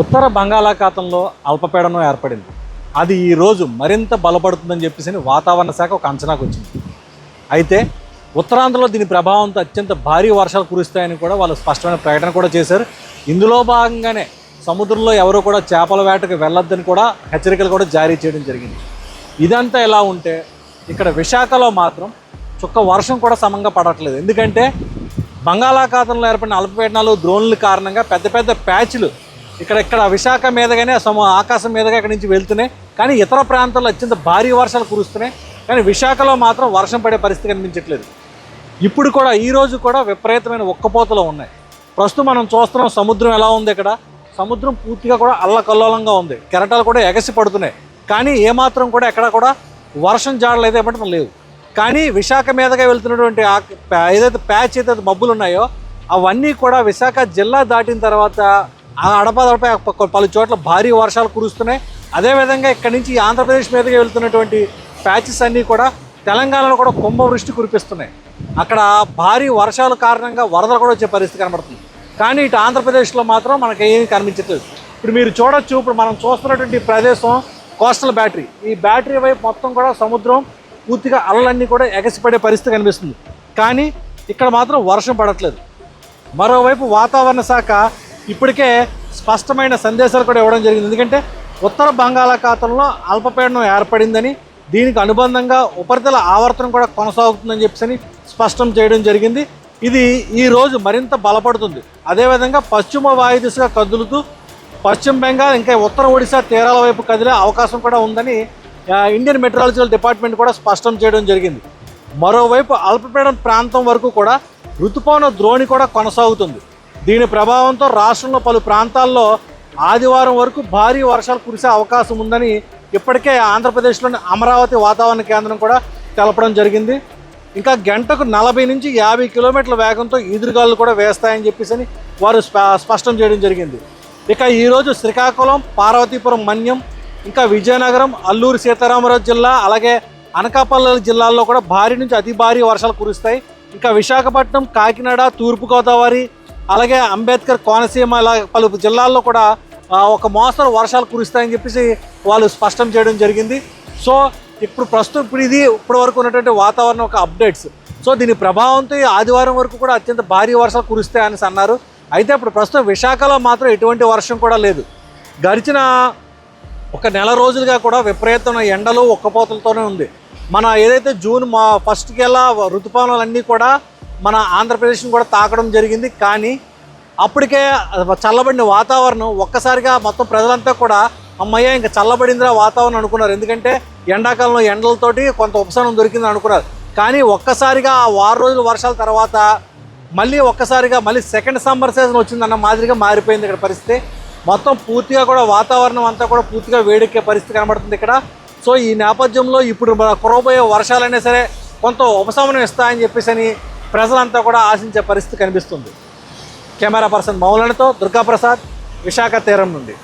ఉత్తర బంగాళాఖాతంలో అల్పపీడనం ఏర్పడింది. అది ఈ రోజు మరింత బలపడుతుందని చెప్పేసి వాతావరణ శాఖ ఒక అంచనాకు వచ్చింది. అయితే ఉత్తరాంధ్రలో దీని ప్రభావంతో అత్యంత భారీ వర్షాలు కురుస్తాయని కూడా వాళ్ళు స్పష్టమైన ప్రకటన కూడా చేశారు. ఇందులో భాగంగానే సముద్రంలో ఎవరు కూడా చేపల వేటకు వెళ్ళొద్దని కూడా హెచ్చరికలు కూడా జారీ చేయడం జరిగింది. ఇదంతా ఎలా ఉంటే ఇక్కడ విశాఖలో మాత్రం చుక్క వర్షం కూడా సమంగా పడట్లేదు. ఎందుకంటే బంగాళాఖాతంలో ఏర్పడిన అల్పపీడనాలు ద్రోణుల కారణంగా పెద్ద పెద్ద ప్యాచ్లు ఇక్కడ ఇక్కడ విశాఖ మీదగానే సమ ఆకాశం మీదగా ఇక్కడ నుంచి వెళ్తున్నాయి. కానీ ఇతర ప్రాంతాల్లో అత్యంత భారీ వర్షాలు కురుస్తున్నాయి. కానీ విశాఖలో మాత్రం వర్షం పడే పరిస్థితి కనిపించట్లేదు. ఇప్పుడు కూడా ఈ రోజు కూడా విపరీతమైన ఒక్కపోతలు ఉన్నాయి. ప్రస్తుతం మనం చూస్తున్నాం సముద్రం ఎలా ఉంది ఇక్కడ? సముద్రం పూర్తిగా కూడా అల్లకల్లోలంగా ఉంది. కెరటాలు కూడా ఎగసి పడుతున్నాయి. కానీ ఏమాత్రం కూడా ఎక్కడ కూడా వర్షం జాడలు అయితే ఇవ్వడం లేవు కానీ విశాఖ మీదగా వెళ్తున్నటువంటి ఆ ఏదైతే ప్యాచ్ ఏదైతే మబ్బులు ఉన్నాయో అవన్నీ కూడా విశాఖ జిల్లా దాటిన తర్వాత ఆ అడపాదడపై పలు చోట్ల భారీ వర్షాలు కురుస్తున్నాయి. అదేవిధంగా ఇక్కడి నుంచి ఆంధ్రప్రదేశ్ మీదగా వెళ్తున్నటువంటి ప్యాచెస్ అన్నీ కూడా తెలంగాణలో కూడా కుంభవృష్టి కురిపిస్తున్నాయి. అక్కడ భారీ వర్షాల కారణంగా వరదలు కూడా వచ్చే పరిస్థితి కనబడుతుంది. కానీ ఇటు ఆంధ్రప్రదేశ్లో మాత్రం మనకి ఏమీ కనిపించట్లేదు. ఇప్పుడు మీరు చూడొచ్చు ఇప్పుడు మనం చూస్తున్నటువంటి ప్రదేశం కోస్టల్ బ్యాటరీ ఈ బ్యాటరీ వైపు మొత్తం కూడా సముద్రం పూర్తిగా అలలన్నీ కూడా ఎగసిపడే పరిస్థితి కనిపిస్తుంది. కానీ ఇక్కడ మాత్రం వర్షం పడట్లేదు. మరోవైపు వాతావరణ శాఖ ఇప్పటికే స్పష్టమైన సందేశాలు కూడా ఇవ్వడం జరిగింది. ఎందుకంటే ఉత్తర బంగాళాఖాతంలో అల్పపీడనం ఏర్పడిందని దీనికి అనుబంధంగా ఉపరితల ఆవర్తనం కూడా కొనసాగుతుందని చెప్పని స్పష్టం చేయడం జరిగింది. ఇది ఈ రోజు మరింత బలపడుతుంది. అదేవిధంగా పశ్చిమ వాయు దిశగా కదులుతూ పశ్చిమ బెంగాల్ ఇంకా ఉత్తర ఒడిశా తీరాల వైపు కదిలే అవకాశం కూడా ఉందని ఇండియన్ మెట్రాలజికల్ డిపార్ట్మెంట్ కూడా స్పష్టం చేయడం జరిగింది. మరోవైపు అల్పపీడన ప్రాంతం వరకు కూడా ఋతుపవన ద్రోణి కూడా కొనసాగుతుంది. దీని ప్రభావంతో రాష్ట్రంలో పలు ప్రాంతాల్లో ఆదివారం వరకు భారీ వర్షాలు కురిసే అవకాశం ఉందని ఇప్పటికే ఆంధ్రప్రదేశ్లోని అమరావతి వాతావరణ కేంద్రం కూడా తెలపడం జరిగింది. ఇంకా గంటకు నలభై నుంచి యాభై కిలోమీటర్ల వేగంతో ఈదురుగాలు కూడా వేస్తాయని చెప్పేసి అని వారు స్ప- స్పష్టం చేయడం జరిగింది. ఇక ఈరోజు శ్రీకాకుళం పార్వతీపురం మన్యం ఇంకా విజయనగరం అల్లూరు సీతారామరాజు జిల్లా అలాగే అనకాపల్లి జిల్లాల్లో కూడా భారీ నుంచి అతి భారీ వర్షాలు కురుస్తాయి. ఇంకా విశాఖపట్నం కాకినాడ తూర్పుగోదావరి అలాగే అంబేద్కర్ కోనసీమ ఇలా పలు జిల్లాల్లో కూడా ఒక మోస్తరు వర్షాలు కురుస్తాయని చెప్పేసి వాళ్ళు స్పష్టం చేయడం జరిగింది. సో ఇప్పుడు ప్రస్తుతం ఇప్పుడు ఇది ఇప్పటి వరకు ఉన్నటువంటి వాతావరణం ఒక అప్డేట్స్. సో దీని ప్రభావంతో ఈ ఆదివారం వరకు కూడా అత్యంత భారీ వర్షాలు కురుస్తాయని అన్నారు. అయితే ఇప్పుడు ప్రస్తుతం విశాఖలో మాత్రం ఎటువంటి వర్షం కూడా లేదు. గడిచిన ఒక నెల రోజులుగా కూడా విపరీతమైన ఎండలు ఒక్కపోతలతోనే ఉంది. మన ఏదైతే జూన్ మా ఫస్ట్కి వెళ్ళా ఋతుపవనాలన్నీ కూడా మన ఆంధ్రప్రదేశ్ని కూడా తాకడం జరిగింది. కానీ అప్పటికే చల్లబడిన వాతావరణం ఒక్కసారిగా మొత్తం ప్రజలంతా కూడా అమ్మయ్య ఇంకా చల్లబడిందిరా వాతావరణం అనుకున్నారు. ఎందుకంటే ఎండాకాలంలో ఎండలతోటి కొంత ఉపశమనం దొరికింది అనుకున్నారు. కానీ ఒక్కసారిగా ఆ వారం రోజుల వర్షాల తర్వాత మళ్ళీ ఒక్కసారిగా మళ్ళీ సెకండ్ సమ్మర్ సీజన్ వచ్చిందన్న మాదిరిగా మారిపోయింది ఇక్కడ పరిస్థితి. మొత్తం పూర్తిగా కూడా వాతావరణం అంతా కూడా పూర్తిగా వేడెక్కే పరిస్థితి కనబడుతుంది ఇక్కడ. సో ఈ నేపథ్యంలో ఇప్పుడు మన కురవబోయే వర్షాలైనా సరే కొంత ఉపశమనం ఇస్తాయని చెప్పేసి అని ప్రజలంతా కూడా ఆశించే పరిస్థితి కనిపిస్తుంది. కెమెరా పర్సన్ మౌలనతో దుర్గాప్రసాద్ విశాఖ తీరం నుండి.